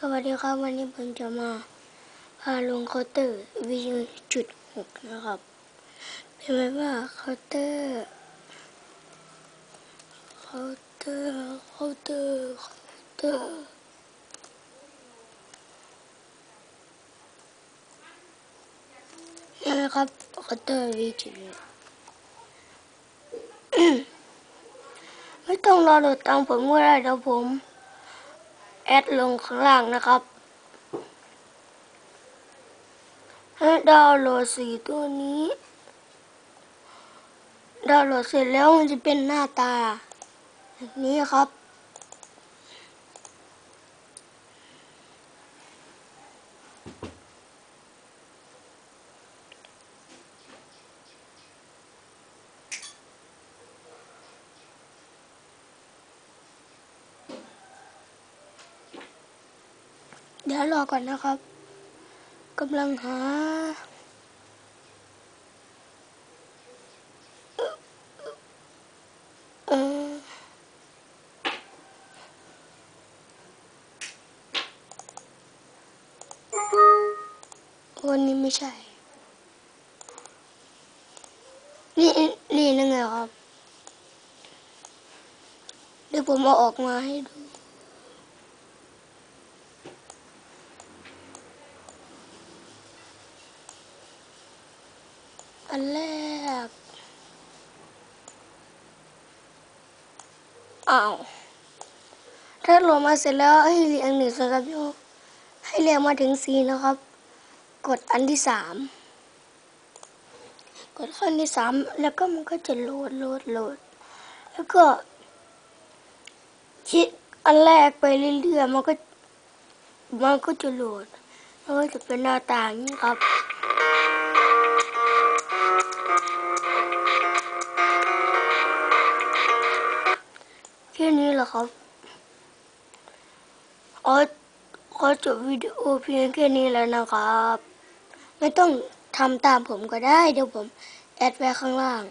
สวัสดีครับ วันนี้ผมจะมาพาลงเคาน์เตอร์วิจุดหกนะครับ เป็นไหมว่าเคาน์เตอร์เคาน์เตอร์เคาน์เตอร์เคาน์เตอร์นี่นะครับเคาน์เตอร์วิจุดไม่ต้องรอโหลดตามผมก็ได้เดี๋ยวผม แอดลงข้างล่างนะครับ ให้ดาวน์โหลดสีตัวนี้ ดาวน์โหลดเสร็จแล้วมันจะเป็นหน้าตาแบบนี้ครับ เดี๋ยวรอก่อนนะครับกำลังหาเออวันนี้ไม่ใช่ นี่ นี่นั่นไงครับ เดี๋ยวผมเอาออกมาให้ดู อันแรก อ้าว ถ้าโหลดมาเสร็จแล้วให้เรียงหนึ่งสองสามสี่ห้าให้เรียงมาถึงสี่นะครับ กดอันที่สาม กดขั้นที่สามแล้วก็มันก็จะโหลดโหลดโหลด แล้วก็คลิกอันแรกไปเรื่อยๆมันก็มันก็จะโหลดแล้วก็จะเป็นหน้าต่างนี้ครับ นี้เหรอครับขอขอจบวิดีโอเพียงแค่นี้แล้วนะครับ ไม่ต้องทำตามผมก็ได้ เดี๋ยวผมแอดไว้ข้างล่าง